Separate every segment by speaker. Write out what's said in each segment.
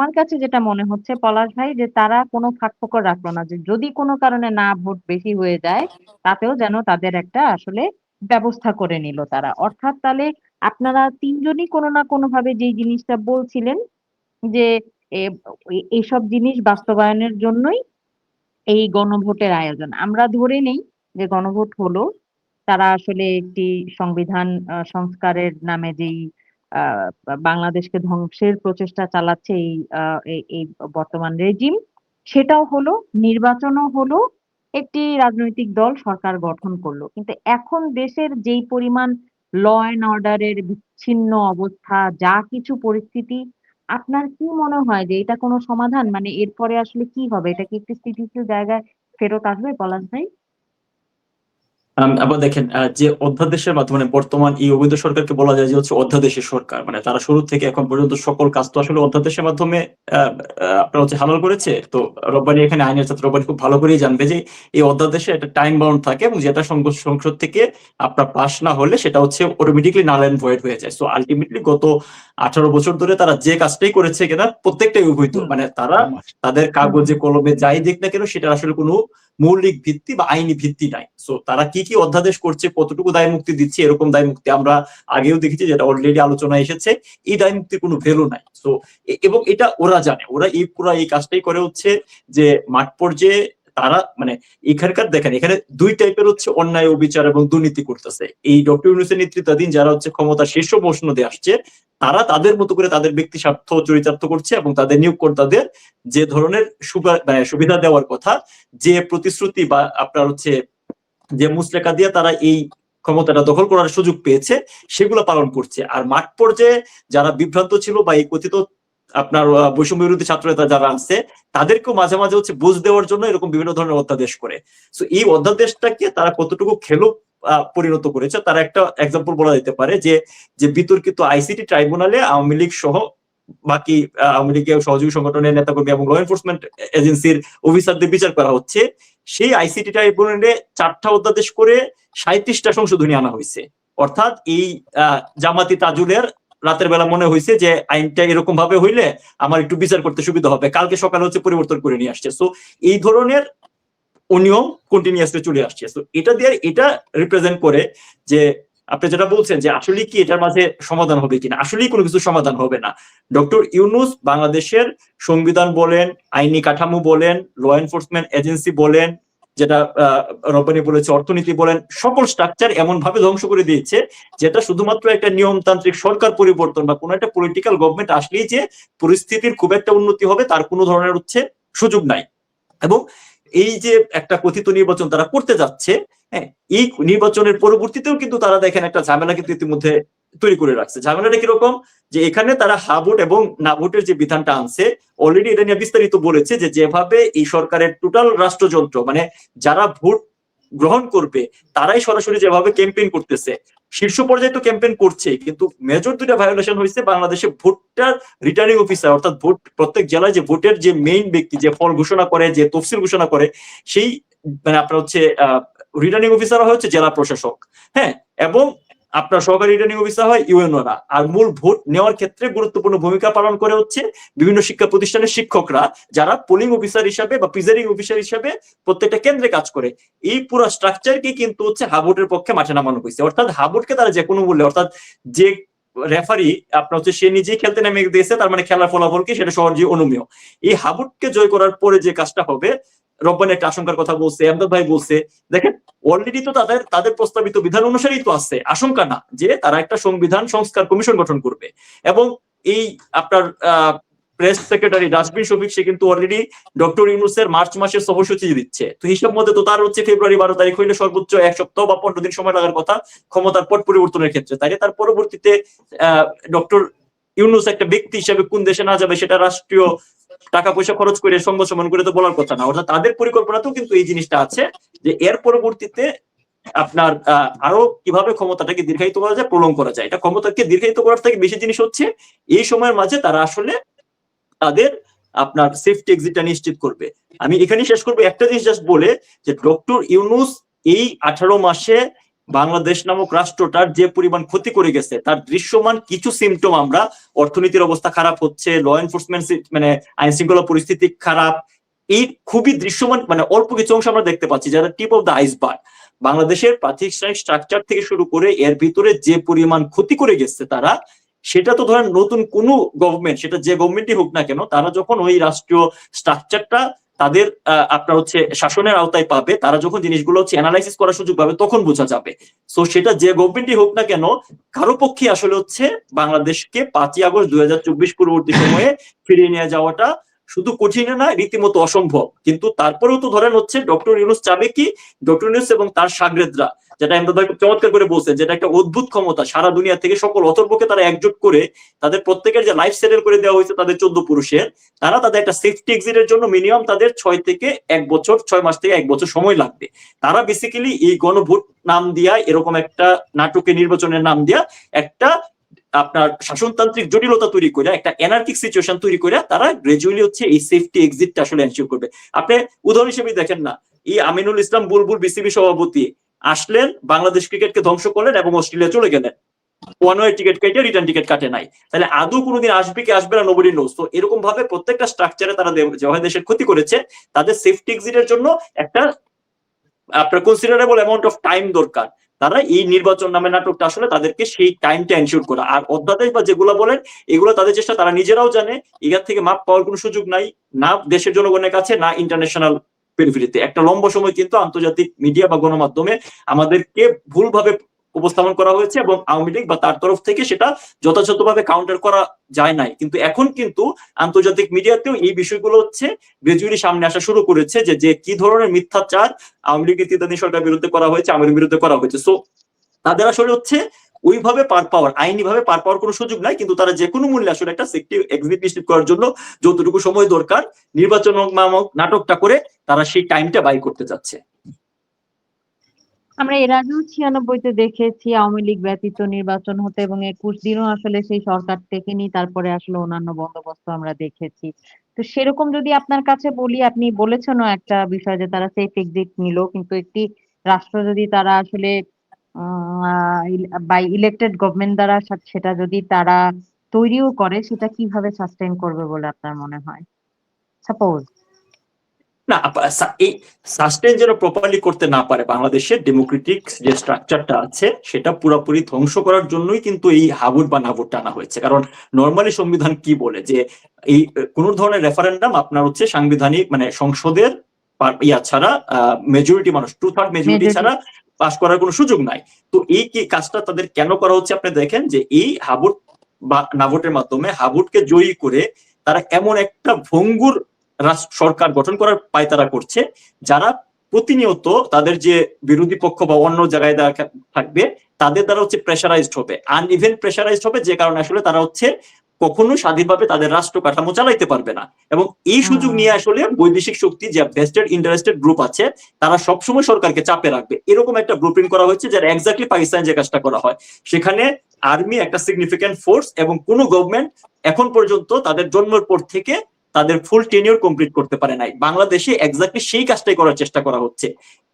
Speaker 1: আমার কাছে যেটা মনে হচ্ছে পলাশ ভাই, যে তারা কোনো ফাঁকফোকর রাখল না, যে যদি কোনো কারণে না ভোট বেশি হয়ে যায়, তাতেও যেন তাদের একটা আসলে ব্যবস্থা করে নিল তারা। অর্থাৎ তাহলে আপনারা তিনজনই কোনো না কোনো ভাবে যেই জিনিসটা বলছিলেন, যে এইসব জিনিস বাস্তবায়নের জন্যই এই গণভোটের আয়োজন। আমরা ধরে নেই যে গণভোট হলো, তারা আসলে একটি সংবিধান সংস্কারের নামে যেই বাংলাদেশকে ধ্বংসের প্রচেষ্টা চালাচ্ছে এই এই বর্তমান রেজিম সেটাও হলো, নির্বাচনও হলো, একটি রাজনৈতিক দল সরকার গঠন করল। কিন্তু এখন দেশের যেই পরিমাণ ল অ্যান্ড অর্ডারের বিচ্ছিন্ন অবস্থা, যা কিছু পরিস্থিতি, আপনার কি মনে হয় যে এটা কোনো সমাধান? মানে এরপরে আসলে কি হবে? এটা কি একটি স্থিতিশীল জায়গায় ফেরত আসবে পলাশ ভাই?
Speaker 2: আবার দেখেন যে অধ্যাদেশের মাধ্যমে মানে বর্তমান এই অবৈধ সরকারকে বলা যায় যে হচ্ছে অধ্যাদেশের সরকার। মানে তারা শুরু থেকে এখন পর্যন্ত সকল কাজ তো আসলে অধ্যাদেশের মাধ্যমে আপনার হচ্ছে হালাল করেছে। তো রব্বানি এখানে আইনের ছাত্র রব্বানি খুব ভালো করেই জানবে যে এই অধ্যাদেশে একটা টাইম বাউন্ড থাকে এবং যেটা সংসদ সংসদ থেকে আপনার পাশ না হলে সেটা হচ্ছে অটোমেটিকলি নাল অ্যান্ড ভয়েড হয়ে যায়। সো আলটিমেটলি গত আঠারো বছর ধরে তারা যে কাজটাই করেছে কিনা প্রত্যেকটাই অবৈধ। মানে তারা তাদের কাগজে কলমে যাই দিক না কেন সেটা আসলে কোনো মৌলিক ভিত্তি বা আইনি ভিত্তি নাই। সো তারা কি কি অধ্যাদেশ করছে, কতটুকু দায় মুক্তি দিচ্ছে, এরকম দায় মুক্তি আমরা আগেও দেখেছি যেটা অলরেডি আলোচনা এসেছে, এই দায় মুক্তির কোনো ভ্যালু নাই। সো এবং এটা ওরা জানে, ওরা এই, পুরা এই কাজটাই করে হচ্ছে যে মাঠ পর্যায়ে তারা মানে এখানকার দেখেন, এখানে দুই টাইপের হচ্ছে অন্যায় অবিচার এবং দুর্নীতি করতেছে। এই ডক্টর ইউনুসের নেতৃত্বাধীন যারা হচ্ছে ক্ষমতা শীর্ষ মসনদে আসছে, তারা তাদের মতো করে তাদের ব্যক্তি স্বার্থ চরিতার্থ করছে এবং তাদের নিয়োগকর্তাদের যে ধরনের মানে সুবিধা দেওয়ার কথা, যে প্রতিশ্রুতি বা আপনার হচ্ছে যে মুসলেখা দিয়ে তারা এই ক্ষমতাটা দখল করার সুযোগ পেয়েছে, সেগুলো পালন করছে। আর মাঠ পর্যায়ে যারা বিভ্রান্ত ছিল বা এই কথিত আপনার বৈষম্য বিরোধী ছাত্রনেতা যারা আছে, তাদেরকেও মাঝে মাঝে হচ্ছে বুঝ দেওয়ার জন্য এরকম বিভিন্ন ধরনের অধ্যাদেশ করে। তো এই অধ্যাদেশটাকে তারা কতটুকু খেলো পরিণত করেছে, তার একটা এক্সাম্পল বলা যেতে পারে যে যে বিতর্কিত আইসিটি ট্রাইব্যুনালে আওয়ামী লীগ সহ বাকি আওয়ামী লীগের সহযোগী সংগঠনের নেতাকর্মী এবং ল এনফোর্সমেন্ট এজেন্সির অফিসারদের বিচার করা হচ্ছে। সেই আইসিটি ট্রাইব্যুনালে চারটা অধ্যাদেশ করে সাঁত্রিশটা সংশোধনী আনা হয়েছে। অর্থাৎ এই জামাতি তাজুলের রাতের বেলা মনে হয়েছে যে আইনটা এরকম ভাবে হইলে আমার একটু বিচার করতে সুবিধা হবে। কালকে সকালে হচ্ছে পরিবর্তন করে নিয়ে আসছে। সো এই ধরনের অনিয়ম কন্টিনিউয়াসলি চলে আসছে। তো এটা দিয়ে এটা রিপ্রেজেন্ট করে যে আপনি যেটা বলছেন যে আসলে কি এটার মাঝে সমাধান হবে কিনা? আসলেই কোনো কিছু সমাধান হবে না। ডক্টর ইউনুস বাংলাদেশের সংবিধান বলেন, আইনি কাঠামো বলেন ল এনফোর্সমেন্ট এজেন্সি বলেন যেটা রব্বানি বলেছে, অর্থনীতি বলেন, সকল স্ট্রাকচার এমন ভাবে ধ্বংস করে দিয়েছে, যেটা শুধুমাত্র একটা নিয়মতান্ত্রিক সরকার পরিবর্তন বা কোনো একটা পলিটিক্যাল গভর্নমেন্ট আসলেই যে পরিস্থিতির খুব একটা উন্নতি হবে, তার কোনো ধরনের হচ্ছে সুযোগ নাই। এবং এই যে একটা কথিত নির্বাচন তারা করতে যাচ্ছে হ্যাঁ এই নির্বাচনের পরবর্তীতেও কিন্তু তারা দেখেন একটা ঝামেলা কিন্তু ইতিমধ্যে তৈরি করে রাখছে। ঝামেলাটা কীরকম? যে এখানে তারা হা ভোট এবং না ভোটের যে বিধানটা আনছে অলরেডি এটা নিয়ে বিস্তারিত বলেছে যে যেভাবে এই সরকারের টোটাল রাষ্ট্রযন্ত্র মানে যারা ভোট গ্রহণ করবে, তারাই সরাসরি যেভাবে ক্যাম্পেইন করতেছে। শীর্ষ পর্যায়ে তো ক্যাম্পেইন করছে কিন্তু মেজর দুইটা ভায়োলেশন হয়েছে বাংলাদেশে ভোটটার রিটার্নিং অফিসার অর্থাৎ ভোট, প্রত্যেক জেলায় যে ভোটের যে মেইন ব্যক্তি, যে ফল ঘোষণা করে, যে তফসিল ঘোষণা করে, সেই মানে আপনার হচ্ছে, আহ রিটার্নিং অফিসার হচ্ছে জেলা প্রশাসক। হ্যাঁ এবং আপনার সহকারী রিটার্নিং অফিসার হয় ইউএনওরা আর মূল ভোট নেওয়ার ক্ষেত্রে গুরুত্বপূর্ণ ভূমিকা পালন করে হচ্ছে বিভিন্ন শিক্ষা প্রতিষ্ঠানের শিক্ষকরা, যারা পোলিং অফিসার হিসাবে বা প্রিজাইডিং অফিসার হিসাবে প্রত্যেকটা কেন্দ্রে কাজ করে। এই পুরো স্ট্রাকচারকে কিন্তু হচ্ছে হাবোর্ডের পক্ষে মাঠে নামানো হয়েছে। অর্থাৎ হাবোর্ডকে তারা যে কোনো মূল্যে, অর্থাৎ যে রেফারি আপনার হচ্ছে সে নিজেই খেলতে নেমে দিয়েছে তার মানে খেলার ফলাফল কি সেটা সহজেই অনুমেয়। এই হাবুটকে জয় করার পরে যে কাজটা হবে রব্বানি একটা আশঙ্কার কথা বলছে আহমদ ভাই বলছে, দেখেন অলরেডি তো তাদের তাদের প্রস্তাবিত বিধান অনুসারেই তো আছে, আশঙ্কা না যে তারা একটা সংবিধান সংস্কার কমিশন গঠন করবে। এবং এই আপনার প্রেস সেক্রেটারি ডাস্টবিন শফিক, সে কিন্তু অলরেডি ডক্টর ইউনুসের মার্চ মাসের সফরসূচি দিচ্ছে। তো হিসাব মধ্যে তো তার হচ্ছে ফেব্রুয়ারি বারো তারিখ হইলে সর্বোচ্চ এক সপ্তাহ বা পনেরো দিন সময় লাগার কথা ক্ষমতার পট পরিবর্তনের ক্ষেত্রে। তাই তার পরবর্তীতে ডক্টর ইউনুস একটা ব্যক্তি হিসেবে কোন দেশে না যাবে সেটা রাষ্ট্রীয় টাকা পয়সা খরচ করে সংবাদ করে তো বলার কথা না। অর্থাৎ তাদের পরিকল্পনাতেও কিন্তু এই জিনিসটা আছে যে এর পরবর্তীতে আপনার আহ, আরও কীভাবে ক্ষমতাটাকে দীর্ঘায়িত করা যায় প্রলং করা যায়। এটা ক্ষমতাকে দীর্ঘায়িত করার থেকে বেশি জিনিস হচ্ছে এই সময়ের মাঝে তারা আসলে তাদের আপনার সেফটি এক্সিটটা নিশ্চিত করবে। আমি এখানে শেষ করব। একটা জিনিস জাস্ট বলে যে ডক্টর ইউনুস এই আঠারো মাসে বাংলাদেশ নামক রাষ্ট্রটার যে পরিমাণ ক্ষতি করে গেছে, তার দৃশ্যমান কিছু সিমটম আমরা অর্থনীতির অবস্থা খারাপ হচ্ছে ল এনফোর্সমেন্ট মানে আইন শৃঙ্খলা পরিস্থিতি খারাপ, এই খুবই দৃশ্যমান মানে অল্প কিছু অংশ আমরা দেখতে পাচ্ছি যারা টিপ অফ দ্য আইসবার্গ বাংলাদেশের প্রাতিষ্ঠানিক স্ট্রাকচার থেকে শুরু করে এর ভিতরে যে পরিমাণ ক্ষতি করে গেছে তারা, সেটা তো ধরেন নতুন কোন গভর্নমেন্ট সেটা যে গভর্নমেন্টই হোক না কেন, তারা যখন ওই রাষ্ট্রীয় স্ট্রাকচারটা তাদের আপনার হচ্ছে শাসনের আওতায় পাবে, তারা যখন জিনিসগুলো হচ্ছে অ্যানালাইসিস করার সুযোগ পাবে, তখন বোঝা যাবে। সো সেটা যে গভর্নমেন্টই হোক না কেন, কারও পক্ষে আসলে হচ্ছে বাংলাদেশকে পাঁচই আগস্ট দুই পরবর্তী সময়ে ফিরিয়ে নিয়ে যাওয়াটা শুধু কঠিন না, রীতিমতো অসম্ভব। কিন্তু তারপরেও তো ধরেন হচ্ছে ডক্টর ইউনুস চাবে কি? ডক্টর ইউনুস এবং তার সাগরেদরা। যেটা এমদাদ চমৎকার করে বলছেন যেটা একটা অদ্ভুত ক্ষমতা সারা দুনিয়া থেকে সকল অথর্বকে তারা একজোট করে তাদের প্রত্যেকের যে লাইফ সেটেল করে দেওয়া হয়েছে তাদের চোদ্দ পুরুষের, তারা তাদের একটা সেফটি এক্সিটের জন্য মিনিমাম তাদের ছয় থেকে এক বছর, ছয় মাস থেকে এক বছর সময় লাগবে। তারা বেসিক্যালি এই গণভোট নাম দিয়া, এরকম একটা নাটকে নির্বাচনের নাম দিয়া একটা আপনার শাসনতান্ত্রিক জটিলতা তৈরি করে একটা এনার্কিক সিচুয়েশন তৈরি করে তারা গ্রাজুয়ালি হচ্ছে এই সেফটি এক্সিটটা আসলে এনশিওর করবে। আপনি উদাহরণ হিসেবে দেখেন না, এই আমিনুল ইসলাম বুলবুল বিসিবি সভাপতি আসলেন, বাংলাদেশ ক্রিকেটকে ধ্বংস করলেন এবং অস্ট্রেলিয়া চলে গেলেন। ওয়ান ওয়ে টিকিট কেটে রিটার্ন টিকিট কাটে নাই। তাহলে আদৌ কোনোদিন আসবে কি আসবে না নোবডি নোস তো এরকম ভাবে প্রত্যেকটা স্ট্রাকচারে তারা যেভাবে দেশের ক্ষতি করেছে, তাদের সেফটি এক্সিটের জন্য একটা, আপনার কনসিডারেবল অ্যামাউন্ট অফ টাইম দরকার। তারা এই নির্বাচন নামে নাটকটা আসলে তাদেরকে সেই টাইমটা এনশিওর করা। আর অধ্যাদেশ বা যেগুলো বলেন, এগুলো তাদের চেষ্টা, তারা নিজেরাও জানে এগার থেকে মাপ পাওয়ার কোনো সুযোগ নাই, না দেশের জনগণের কাছে, না ইন্টারন্যাশনাল পেরিফেরিতে একটা লম্বা সময় কিন্তু আন্তর্জাতিক মিডিয়া বা গণমাধ্যমে আমাদেরকে ভুলভাবে উপস্থাপন করা হয়েছে এবং আওয়ামী লীগ বা তার তরফ থেকে সেটা যথাযথভাবে কাউন্টার করা যায় নাই। কিন্তু এখন কিন্তু আন্তর্জাতিক মিডিয়াতেও এই বিষয়গুলো হচ্ছে গ্রাজুয়ালি সামনে আসা শুরু করেছে যে যে কি ধরনের মিথ্যাচার আওয়ামী লীগের তিতানি সরকার বিরুদ্ধে করা হয়েছে লীগের বিরুদ্ধে করা হয়েছে। সো তাদের আসলে হচ্ছে ওইভাবে পার পাওয়ার আইনি ভাবে পার পাওয়ার কোনো সুযোগ নাই, কিন্তু তারা যে কোনো মূল্যে আসলে একটা সেফটি এক্সিট নিশ্চিত করার জন্য যতটুকু সময় দরকার, নির্বাচন নাটকটা করে তারা সেই টাইমটা বাই করতে চাচ্ছে।
Speaker 1: আমরা এর আগেও ছিয়ানব্বইতে দেখেছি, আওয়ামী লীগ ব্যতীত নির্বাচন হতে এবং একুশ দিনও আসলে সেই সরকার থেকে টেকেনি তারপরে আসলে অন্যান্য বন্দোবস্ত আমরা দেখেছি। তো সেরকম যদি আপনার কাছে বলি, আপনি বলেছেনও একটা বিষয় যে তারা সেফ এক্সিট নিল, কিন্তু একটি রাষ্ট্র যদি তারা আসলে বাই ইলেক্টেড গভর্নমেন্ট দ্বারা সেটা যদি তারা তৈরিও করে, সেটা কীভাবে সাস্টেইন করবে বলে আপনার মনে হয়? সাপোজ
Speaker 2: না এই সাস্টেন যেন প্রপারলি করতে না পারে, বাংলাদেশের ডেমোক্রেটিক যে স্ট্রাকচারটা আছে, সেটা পুরোপুরি ধ্বংস করার জন্যই কিন্তু এই হাবুট বা নাবুট টানা হয়েছে। কারণ নর্মালি সংবিধান কি বলে? যে এই, কোন ধরনের রেফারেন্ডাম আপনার হচ্ছে সাংবিধানিক মানে সংসদের ইয়া ছাড়া মেজরিটি মানুষ টু থার্ড মেজরিটি ছাড়া পাস করার কোনো সুযোগ নাই। তো এই কি কাজটা তাদের কেন করা হচ্ছে আপনি দেখেন যে এই হাবুট বা নাবুটের মাধ্যমে হাবুটকে জয়ী করে তারা এমন একটা ভঙ্গুর রাষ্ট্র সরকার গঠন করার পায়তারা করছে যারা প্রতিনিয়ত তাদের যে বিরোধী পক্ষ বা অন্য জায়গায় থাকবে তাদের দ্বারা হচ্ছে প্রেশারাইজড হবে। আন ইভেন প্রেশারাইজড হবে যে কারণে আসলে তারা হচ্ছে কখনো স্বাধীনভাবে তাদের রাষ্ট্র কাঠামো চালাইতে পারবে না। এবং এই সুযোগ নিয়ে আসলে বৈদেশিক শক্তি যে ভেস্টেড ইন্টারেস্টেড গ্রুপ আছে তারা সবসময় সরকারকে চাপে রাখবে। এরকম একটা ব্লুপ্রিন্ট করা হয়েছে যার এক্স্যাক্টলি পাকিস্তান যে কাজটা করা হয়। সেখানে আর্মি একটা সিগনিফিক্যান্ট ফোর্স এবং কোনো গভর্নমেন্ট এখন পর্যন্ত তাদের জন্মের পর থেকে তাদের ফুল টেনিওর কমপ্লিট করতে পারে নাই। বাংলাদেশে এক্স্যাক্টলি সেই কাজটাই করার চেষ্টা করা হচ্ছে।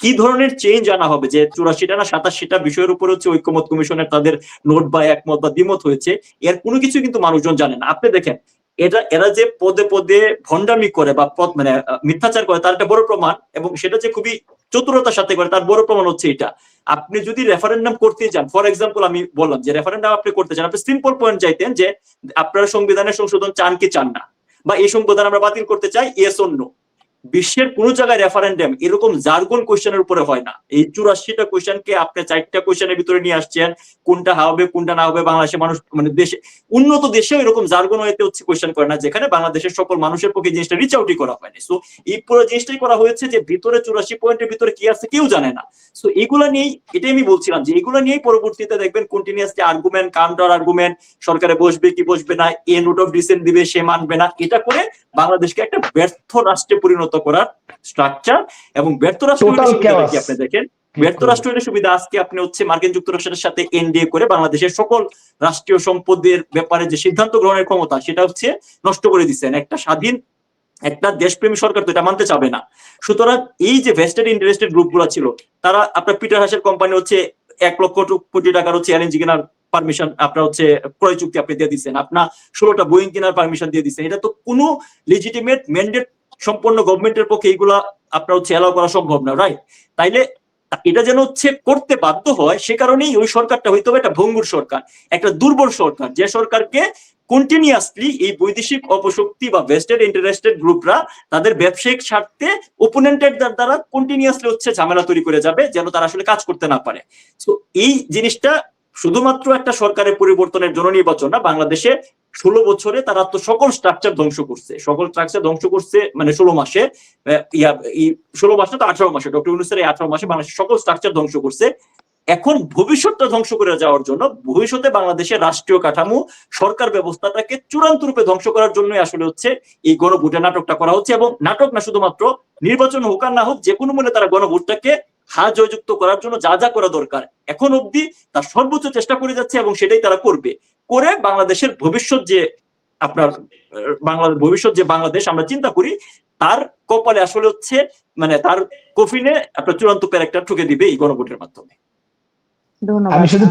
Speaker 2: কি ধরনের চেঞ্জ আনা হবে? যে চুরাশিটা না সাতাশিটা বিষয়ের উপর হচ্ছে ঐক্যমত কমিশনের তাদের নোট বা একমত বা দ্বিমত হয়েছে, এর কোনো কিছু কিন্তু মানুষজন জানে না। আপনি দেখেন, এটা, এরা যে পদে পদে ভণ্ডামি করে বা পদ মানে মিথ্যাচার করে, তার একটা বড় প্রমাণ এবং সেটা যে খুবই চতুরতার সাথে করে, তার বড় প্রমাণ হচ্ছে এটা। আপনি যদি রেফারেন্ডাম করতে চান ফর এক্সাম্পল আমি বললাম যে রেফারেন্ডাম আপনি করতে চান, আপনি সিম্পল পয়েন্ট চাইতেন যে আপনারা সংবিধানের সংশোধন চান কি চান না। বা এই সম্প্রদান আমরা বাতিল করতে চাই এস অন্য বিশ্বের কোন জায়গায় রেফারেন্ডাম এরকম জার্গন কোয়েশ্চেনের উপরে হয় না। এই চুরাশিটা কোয়েশ্চেনকে আপনি চারটা কোয়েশ্চেনের ভিতরে নিয়ে আসছেন, কোনটা হবে, কোনটা না হবে, বাংলাদেশের মানুষ মানে দেশে উন্নত দেশেও এরকম জার্গন হইতে হচ্ছে কোয়েশ্চেন করে না, যেখানে বাংলাদেশের সকল মানুষের পক্ষে জিনিসটা রিচ আউটই করা হয়নি। সো এই পুরো জিনিসটাই করা হয়েছে যে ভিতরে চুরাশি পয়েন্টের ভিতরে কি আছে কেউ জানে না। সো এগুলা নিয়েই এটাই আমি বলছিলাম যে এগুলা নিয়েই পরবর্তীতে দেখবেন কন্টিনিউয়াসলি আর্গুমেন্ট কাউন্টার আর্গুমেন্ট সরকারে বসবে কি বসবে না, এ নোট অফ ডিসেন্ট দিবে, সে মানবে না, এটা করে বাংলাদেশকে একটা ব্যর্থ রাষ্ট্রে পরিণত করার স্ট্রাকচার এবং ব্যর্থ রাষ্ট্র কি আপনি দেখেন? ব্যর্থ রাষ্ট্র হলে সুবিধা আজকে আপনি হচ্ছে মার্কিন যুক্তরাষ্ট্রের সাথে এনডিএ করে বাংলাদেশের সকল রাষ্ট্রীয় সম্পদের ব্যাপারে যে সিদ্ধান্ত গ্রহণের ক্ষমতা সেটা হচ্ছে নষ্ট করে দিচ্ছেন। একটা স্বাধীন একটা দেশপ্রেমী সরকার তো এটা মানতে চাবে না। সুতরাং এই যে ভেস্টেড ইন্টারেস্টেড গ্রুপগুলো ছিল তারা আপনার পিটার হাসের কোম্পানি হচ্ছে এক লক্ষ কোটি টাকার হচ্ছে এলএনজি কেনার পারমিশন আপনার হচ্ছে ক্রয় চুক্তি আপনি দিয়ে দিচ্ছেন। আপনার ষোলোটা বোয়িং কেনার পারমিশন দিয়ে দিচ্ছেন। এটা তো কোনো লিজিটিমেট ম্যান্ডেট সম্পন্ন গভর্নমেন্টের পক্ষে এইগুলা আপনার হচ্ছে অ্যালাউ করা সম্ভব না রাইট তাইলে এটা যেন হচ্ছে করতে বাধ্য হয়, সে কারণেই ওই সরকারটা হয়তো বা একটা ভঙ্গুর সরকার, একটা দুর্বল সরকার, যে সরকারকে কন্টিনিউয়াসলি এই বৈদেশিক অপশক্তি বা ভেস্টেড ইন্টারেস্টেড গ্রুপরা তাদের ব্যবসায়িক স্বার্থে ওপোনেন্টের দ্বারা কন্টিনিউয়াসলি হচ্ছে ঝামেলা তৈরি করে যাবে, যেন তারা আসলে কাজ করতে না পারে। তো এই জিনিসটা শুধুমাত্র একটা সরকারের পরিবর্তনের জন্য নির্বাচন না, বাংলাদেশে ষোলো বছরে তারা তো সকল স্ট্রাকচার ধ্বংস করছে। সকল স্ট্রাকচার ধ্বংস করছে মানে ষোলো মাসে ষোলো মাসে তো আঠারো মাসে, ডক্টর ইউনুসের এই আঠারো মাসে বাংলাদেশের সকল স্ট্রাকচার ধ্বংস করছে। এখন ভবিষ্যৎটা ধ্বংস করে যাওয়ার জন্য ভবিষ্যতে বাংলাদেশের রাষ্ট্রীয় কাঠামো, সরকার ব্যবস্থাটাকে চূড়ান্ত রূপে ধ্বংস করার জন্যই আসলে হচ্ছে এই গণভোটের নাটকটা করা হচ্ছে এবং নাটক না শুধুমাত্র নির্বাচন হোক আর না হোক, যে কোনো মূল্যে তারা গণভোটটাকে হা জয়যুক্ত করার জন্য যা যা করা দরকার এখন অব্দি তার সর্বোচ্চ চেষ্টা করে যাচ্ছে এবং সেটাই তারা করবে। করে বাংলাদেশের ভবিষ্যৎ যে আপনার বাংলাদেশ ভবিষ্যৎ যে বাংলাদেশ আমরা চিন্তা করি তার কপালে আসলে হচ্ছে মানে তার কফিনে আপনার চূড়ান্ত প্যারেক্টার ঠুকে দিবে এই গণভোটের মাধ্যমে।
Speaker 1: ধন্যবাদ।
Speaker 3: আমি শুধু